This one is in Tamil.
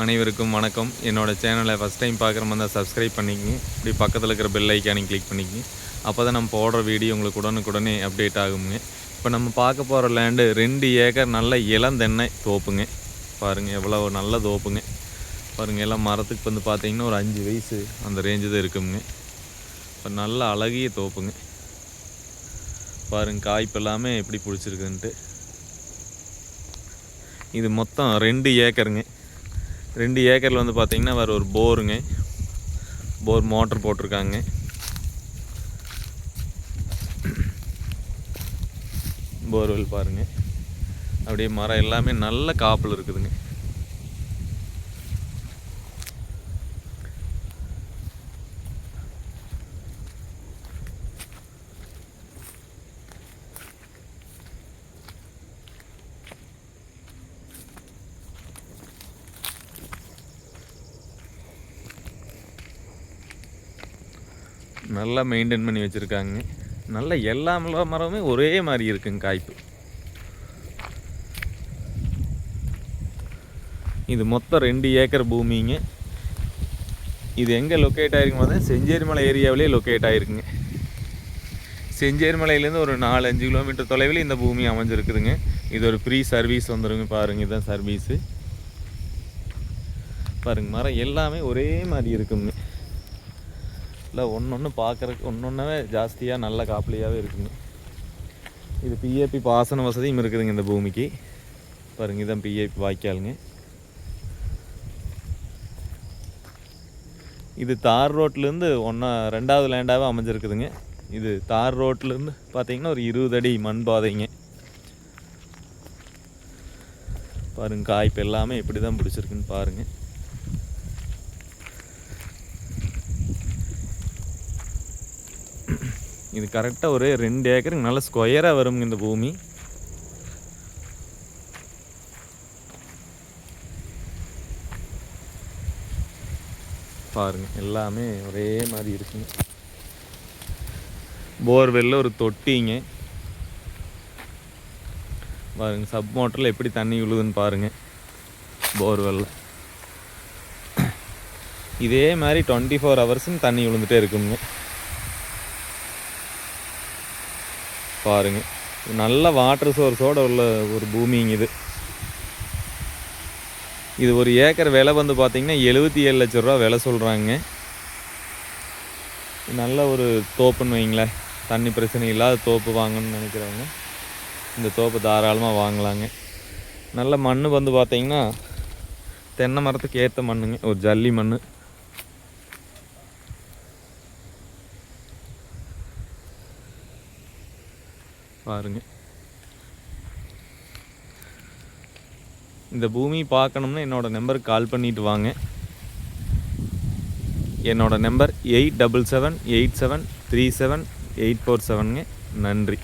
அனைவருக்கும் வணக்கம். என்னோடய சேனலை ஃபஸ்ட் டைம் பார்க்குற மாதிரி தான் சப்ஸ்கிரைப் பண்ணிக்கங்க. இப்படி பக்கத்தில் இருக்கிற பெல் ஐக்கானையும் கிளிக் பண்ணிக்கங்க. அப்போ தான் நம்ம போடுற வீடியோ உங்களுக்கு உடனுக்குடனே அப்டேட் ஆகுங்க. இப்போ நம்ம பார்க்க போகிற லேண்டு ரெண்டு ஏக்கர் நல்ல இளந்தெண்ணெய் தோப்புங்க. பாருங்கள் எவ்வளோ நல்ல தோப்புங்க. பாருங்கள் எல்லாம் மரத்துக்கு வந்து பார்த்தீங்கன்னா ஒரு அஞ்சு வயசு அந்த ரேஞ்சு தான் இருக்குங்க. இப்போ நல்ல அழகிய தோப்புங்க. பாருங்க காய்ப்பு எல்லாமே எப்படி பிடிச்சிருக்குன்ட்டு. இது மொத்தம் ரெண்டு ஏக்கருங்க. ரெண்டு ஏக்கரில் வந்து பார்த்தீங்கன்னா வேறு ஒரு போருங்க. போர் மோட்டர் போட்டிருக்காங்க. போர்வெல் பாருங்க. அப்படியே மரம் எல்லாமே நல்ல காப்பில் இருக்குதுங்க. நல்லா மெயின்டைன் பண்ணி வச்சுருக்காங்க. நல்ல எல்லா மர- மரமுமே ஒரே மாதிரி இருக்குங்க காய்ப்பு. இது மொத்தம் ரெண்டு ஏக்கர் பூமிங்க. இது எங்கே லொக்கேட் ஆகிருக்கு பார்த்தா செஞ்சேரிமலை ஏரியாவிலே லொக்கேட் ஆகிருக்குங்க செஞ்சேரிமலையிலேருந்து ஒரு நாலு அஞ்சு கிலோமீட்டர் தொலைவில் இந்த பூமி அமைஞ்சிருக்குதுங்க. இது ஒரு ஃப்ரீ சர்வீஸ் வந்துருங்க பாருங்க இதுதான் சர்வீஸு பாருங்க மரம் எல்லாமே ஒரே மாதிரி இருக்குங்க. இல்லை ஒன்று ஒன்று பார்க்குறக்கு ஒன்று ஒன்றாவே ஜாஸ்தியாக நல்ல காப்பிலியாகவே இருக்குங்க. இது பிஏபி பாசன வசதியும் இருக்குதுங்க இந்த பூமிக்கு. பாருங்க இதான் பிஏபி வாய்க்காலுங்க. இது தார் ரோட்லேருந்து ஒன்றா ரெண்டாவது லேண்டாகவே அமைஞ்சிருக்குதுங்க. இது தார் ரோட்லேருந்து பார்த்தீங்கன்னா ஒரு இருபது அடி மண் பாதைங்க. பாருங்க காய்ப்பு எல்லாமே இப்படி தான் பிடிச்சிருக்குன்னு பாருங்கள் இது கரெக்டாக ஒரு ரெண்டு ஏக்கருக்கு நல்ல ஸ்கொயராக வருங்க இந்த பூமி. பாருங்க எல்லாமே ஒரே மாதிரி இருக்குங்க. போர்வெல்ல ஒரு தொட்டிங்க. பாருங்க சப் மோட்டரில் எப்படி தண்ணி விழுதுன்னு பாருங்க. போர்வெல்ல. இதே மாதிரி டுவெண்ட்டி ஃபோர் ஹவர்ஸும் தண்ணி விழுந்துட்டே இருக்குங்க. பாருங்கள் நல்ல வாட்டர் சோர்ஸோட உள்ள ஒரு பூமிங்க இது. இது ஒரு ஏக்கர் விலை வந்து பார்த்திங்கன்னா எழுபத்தி ஏழு லட்ச ரூபா விலை சொல்கிறாங்க நல்ல ஒரு தோப்புன்னு வைங்களேன். தண்ணி பிரச்சனை இல்லாத தோப்பு வாங்கணும்னு நினைக்கிறவங்க இந்த தோப்பு தாராளமாக வாங்கலாங்க. நல்ல மண் வந்து பார்த்தீங்கன்னா தென்னை மரத்துக்கு ஏற்ற மண்ணுங்க. ஒரு ஜல்லி மண் பாருங்க. இந்த பூமி பார்க்கணும்னா என்னோட நம்பருக்கு கால் பண்ணிட்டு வாங்க. என்னோட number eight double seven eight seven three seven eight four செவனுங்க நன்றி.